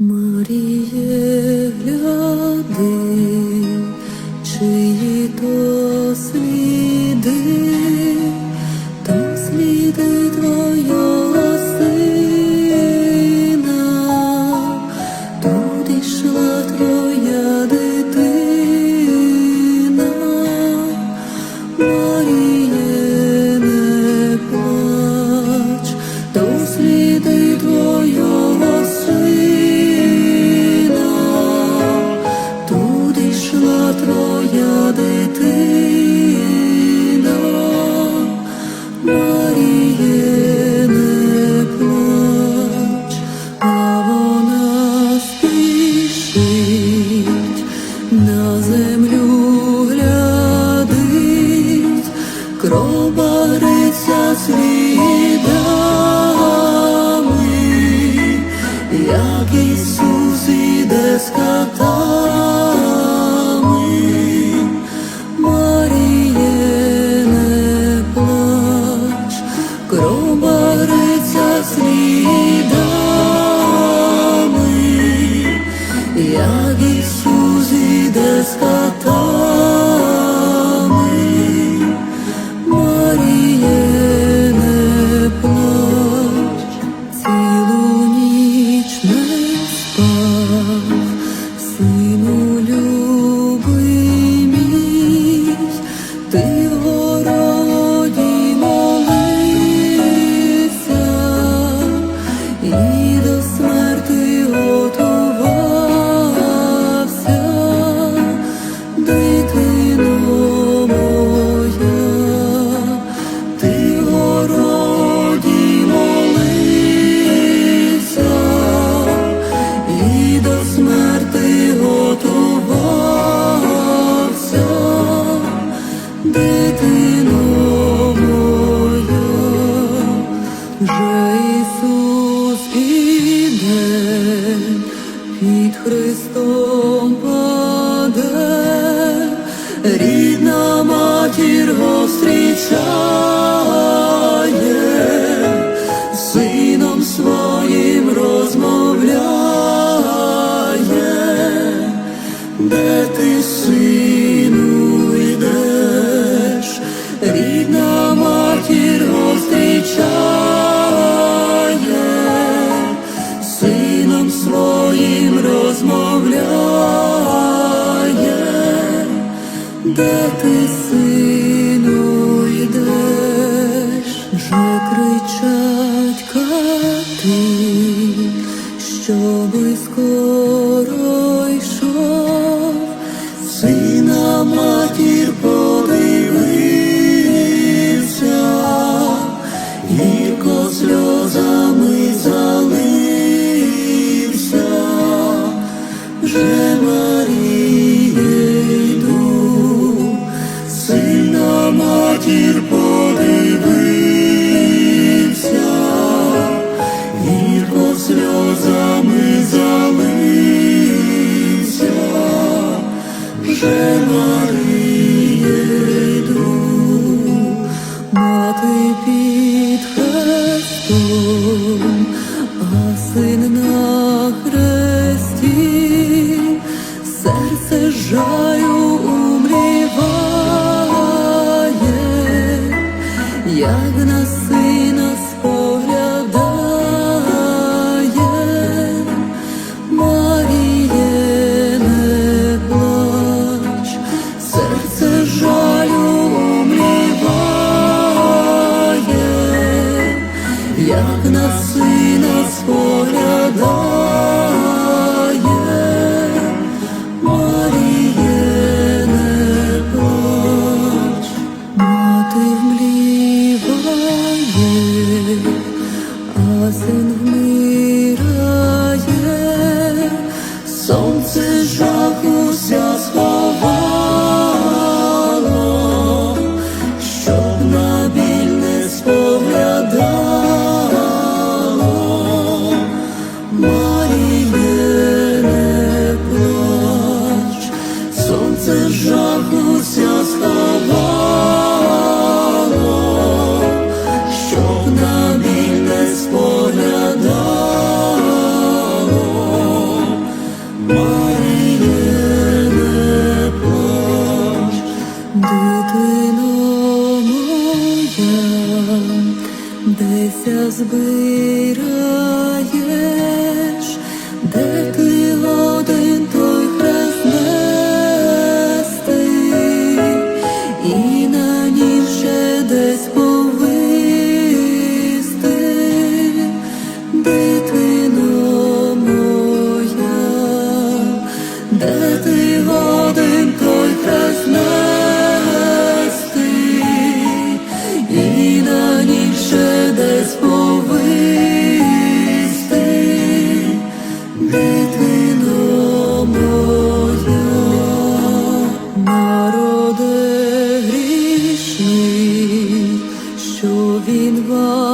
Маріє гляди, чиї то сліди, там сліди твоя сина, туди йшла. як Ісус іде з хата. рідна матір зустрічає, сином своїм розмовляє, де ти си. де ти, сину, йдеш, вже кричать кати, щоби скоро йшов, сина матір по. Lord. Деся збираєш, він вам